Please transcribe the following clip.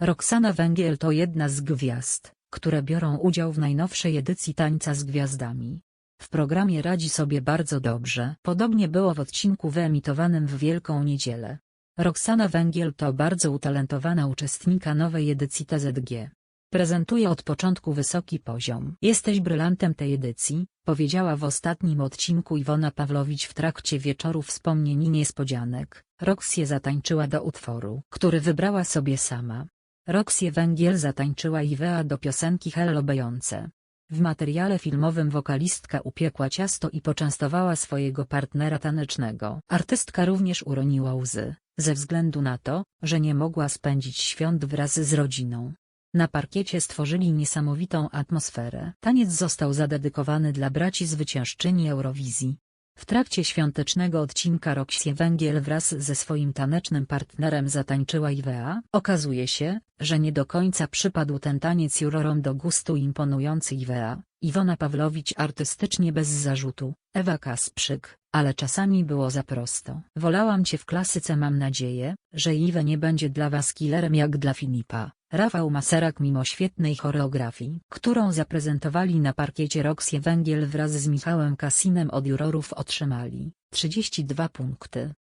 Roxana Węgiel to jedna z gwiazd, które biorą udział w najnowszej edycji Tańca z Gwiazdami. W programie radzi sobie bardzo dobrze. Podobnie było w odcinku wyemitowanym w Wielką Niedzielę. Roxana Węgiel to bardzo utalentowana uczestnika nowej edycji TZG. Prezentuje od początku wysoki poziom. Jesteś brylantem tej edycji, powiedziała w ostatnim odcinku Iwona Pawlowicz w trakcie wieczoru wspomnień i niespodzianek. Roxie zatańczyła do utworu, który wybrała sobie sama. Roxie Węgiel zatańczyła Iwea do piosenki Hello. W materiale filmowym wokalistka upiekła ciasto i poczęstowała swojego partnera tanecznego. Artystka również uroniła łzy, ze względu na to, że nie mogła spędzić świąt wraz z rodziną. Na parkiecie stworzyli niesamowitą atmosferę. Taniec został zadedykowany dla braci zwyciężczyni Eurowizji. W trakcie świątecznego odcinka Roxie Węgiel wraz ze swoim tanecznym partnerem zatańczyła Iwea. Okazuje się, że nie do końca przypadł ten taniec jurorom do gustu imponujący Iwea, Iwona Pawlowicz artystycznie bez zarzutu, Ewa Kasprzyk, ale czasami było za prosto. Wolałam cię w klasyce mam nadzieję, że Iwe nie będzie dla was killerem jak dla Filipa. Rafał Maserak mimo świetnej choreografii, którą zaprezentowali na parkiecie Roxie Węgiel wraz z Michałem Kasinem od jurorów otrzymali 32 punkty.